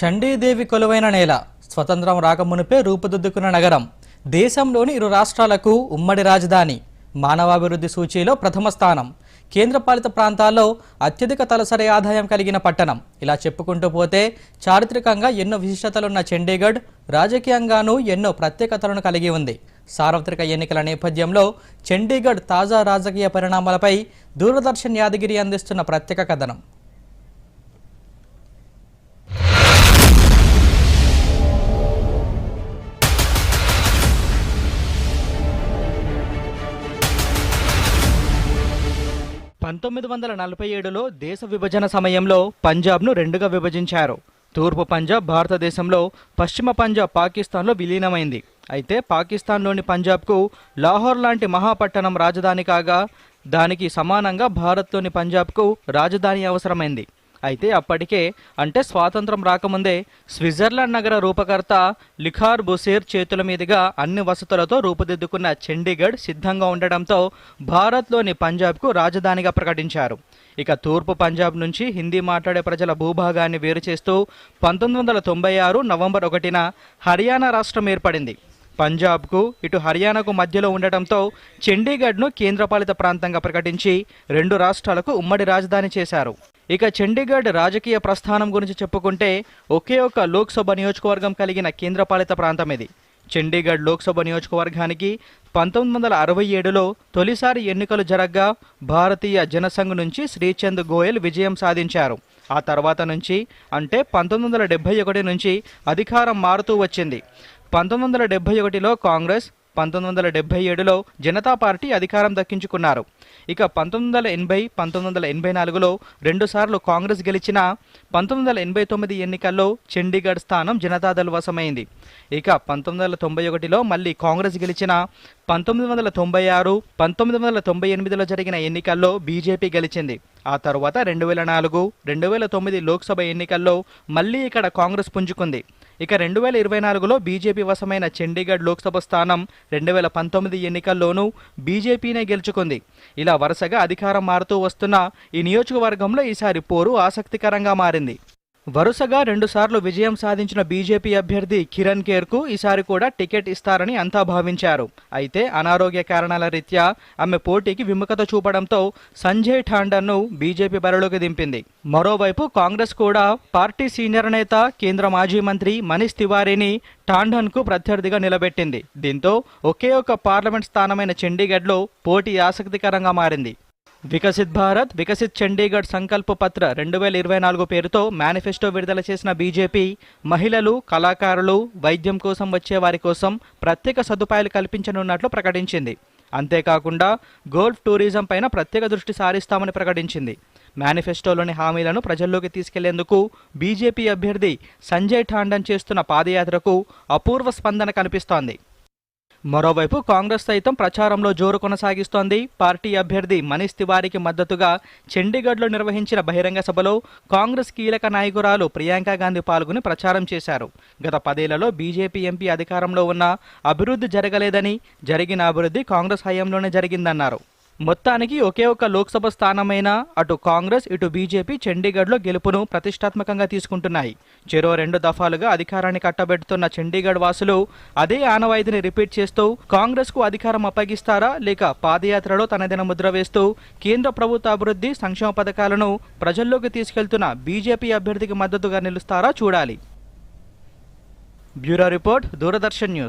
చండీదేవి కొలువైన నేల స్వతంత్రం రాకమునిపే రూపుదిద్దుకున్న నగరం. దేశంలోని ఇరు రాష్ట్రాలకు ఉమ్మడి రాజధాని. మానవాభివృద్ధి సూచీలో ప్రథమ స్థానం. కేంద్రపాలిత ప్రాంతాల్లో అత్యధిక తలసరి ఆదాయం కలిగిన పట్టణం. ఇలా చెప్పుకుంటూ పోతే చారిత్రకంగా ఎన్నో విశిష్టతలున్న చండీగఢ్ రాజకీయంగానూ ఎన్నో ప్రత్యేకతలను కలిగి ఉంది. సార్వత్రిక ఎన్నికల నేపథ్యంలో చండీగఢ్ తాజా రాజకీయ పరిణామాలపై దూరదర్శన్ యాదగిరి అందిస్తున్న ప్రత్యేక కథనం. పంతొమ్మిది వందల నలభై ఏడులో దేశ విభజన సమయంలో పంజాబ్ను రెండుగా విభజించారు. తూర్పు పంజాబ్ భారతదేశంలో పశ్చిమ పంజాబ్ పాకిస్తాన్లో విలీనమైంది. అయితే పాకిస్తాన్లోని పంజాబ్కు లాహోర్ లాంటి మహాపట్టణం రాజధాని కాగా దానికి సమానంగా భారత్లోని పంజాబ్కు రాజధాని అవసరమైంది. అయితే అప్పటికే అంటే స్వాతంత్రం రాకముందే స్విట్జర్లాండ్ నగర రూపకర్త లిఖార్ బుసేర్ చేతుల మీదుగా అన్ని వసతులతో రూపుదిద్దుకున్న చండీగఢ్ సిద్ధంగా ఉండడంతో భారత్లోని పంజాబ్కు రాజధానిగా ప్రకటించారు. ఇక తూర్పు పంజాబ్ నుంచి హిందీ మాట్లాడే ప్రజల భూభాగాన్ని వేరు చేస్తూ పంతొమ్మిది వందల తొంభై ఆరు నవంబర్ ఒకటిన హర్యానా రాష్ట్రం ఏర్పడింది. పంజాబ్కు ఇటు హర్యానాకు మధ్యలో ఉండటంతో చండీగఢ్ను కేంద్రపాలిత ప్రాంతంగా ప్రకటించి రెండు రాష్ట్రాలకు ఉమ్మడి రాజధాని చేశారు. ఇక చండీగఢ్ రాజకీయ ప్రస్థానం గురించి చెప్పుకుంటే ఒకే ఒక లోక్సభ నియోజకవర్గం కలిగిన కేంద్రపాలిత ప్రాంతం ఇది. చండీగఢ్ లోక్సభ నియోజకవర్గానికి పంతొమ్మిది వందల అరవై ఏడులో తొలిసారి ఎన్నికలు జరగ్గా భారతీయ జనసంఘ్ నుంచి శ్రీచంద్ గోయల్ విజయం సాధించారు. ఆ తర్వాత నుంచి అంటే పంతొమ్మిది వందల డెబ్బై ఒకటి నుంచి అధికారం మారుతూ వచ్చింది. పంతొమ్మిది వందల డెబ్బై ఒకటిలో కాంగ్రెస్ పంతొమ్మిది వందల డెబ్బై ఏడులో జనతా పార్టీ అధికారం దక్కించుకున్నారు. ఇక పంతొమ్మిది వందల ఎనభై పంతొమ్మిది వందల ఎనభై నాలుగులో రెండుసార్లు కాంగ్రెస్ గెలిచిన పంతొమ్మిది వందల ఎనభై తొమ్మిది ఎన్నికల్లో చండీగఢ్ స్థానం జనతాదళ్ వశమైంది. ఇక పంతొమ్మిది వందల తొంభై ఒకటిలో మళ్ళీ కాంగ్రెస్ గెలిచిన పంతొమ్మిది వందల తొంభై ఆరు పంతొమ్మిది వందల తొంభై ఎనిమిదిలో జరిగిన ఎన్నికల్లో బీజేపీ గెలిచింది. ఆ తర్వాత రెండు వేల నాలుగు రెండు వేల తొమ్మిది లోక్సభ ఎన్నికల్లో మళ్ళీ ఇక్కడ కాంగ్రెస్ పుంజుకుంది. ఇక రెండు వేల ఇరవై నాలుగులో బీజేపీ వశమైన చండీగఢ్ లోక్సభ స్థానం రెండు వేల పంతొమ్మిది ఎన్నికల్లోనూ బీజేపీనే గెలుచుకుంది. ఇలా వరుసగా అధికారం మారుతూ వస్తున్న ఈ నియోజకవర్గంలో ఈసారి పోరు ఆసక్తికరంగా మారింది. వరుసగా రెండుసార్లు విజయం సాధించిన బీజేపీ అభ్యర్థి కిరణ్ ఖేర్కు ఈసారి కూడా టికెట్ ఇస్తారని అంతా భావించారు. అయితే అనారోగ్య కారణాల రీత్యా ఆమె పోటీకి విముఖత చూపడంతో సంజయ్ ఠాండన్ను బీజేపీ బరిలోకి దింపింది. మరోవైపు కాంగ్రెస్ కూడా పార్టీ సీనియర్ నేత కేంద్ర మాజీ మంత్రి మనీష్ తివారీని టాండన్కు ప్రత్యర్థిగా నిలబెట్టింది. దీంతో ఒకే ఒక పార్లమెంట్ స్థానమైన చండీగఢ్లో పోటీ ఆసక్తికరంగా మారింది. వికసిత్ భారత్ వికసిత్ చండీగఢ్ సంకల్ప పత్ర రెండు వేల ఇరవై నాలుగు పేరుతో మేనిఫెస్టో విడుదల చేసిన బీజేపీ మహిళలు కళాకారులు వైద్యం కోసం వచ్చే వారి కోసం ప్రత్యేక సదుపాయాలు కల్పించనున్నట్లు ప్రకటించింది. అంతేకాకుండా గోల్ఫ్ టూరిజం పైన ప్రత్యేక దృష్టి సారిస్తామని ప్రకటించింది. మేనిఫెస్టోలోని హామీలను ప్రజల్లోకి తీసుకెళ్ళేందుకు బీజేపీ అభ్యర్థి సంజయ్ ఠాండన్ చేస్తున్న పాదయాత్రకు అపూర్వ స్పందన కనిపిస్తోంది. మరోవైపు కాంగ్రెస్ సైతం ప్రచారంలో జోరు కొనసాగిస్తోంది. పార్టీ అభ్యర్థి మనీష్ తివారికి మద్దతుగా చండీగఢ్లో నిర్వహించిన బహిరంగ సభలో కాంగ్రెస్ కీలక నాయకురాలు ప్రియాంక గాంధీ పాల్గొని ప్రచారం చేశారు. గత పదేళ్ళలో బీజేపీ ఎంపీ అధికారంలో ఉన్న అభివృద్ధి జరగలేదని జరిగిన అభివృద్ధి కాంగ్రెస్ హయాంలోనే జరిగిందన్నారు. మొత్తానికి ఒకే ఒక లోక్సభ స్థానమైన అటు కాంగ్రెస్ ఇటు బీజేపీ చండీగఢ్లో గెలుపును ప్రతిష్టాత్మకంగా తీసుకుంటున్నాయి. చెరో రెండు దఫాలుగా అధికారాన్ని కట్టబెడుతున్న చండీగఢ్ వాసులు అదే ఆనవాయితీని రిపీట్ చేస్తూ కాంగ్రెస్కు అధికారం అప్పగిస్తారా లేక పాదయాత్రలో తనదైన ముద్ర వేస్తూ కేంద్ర ప్రభుత్వ అభివృద్ధి సంక్షేమ పథకాలను ప్రజల్లోకి తీసుకెళ్తున్న బీజేపీ అభ్యర్థికి మద్దతుగా నిలుస్తారా చూడాలి. Bureau report Doordarshan news.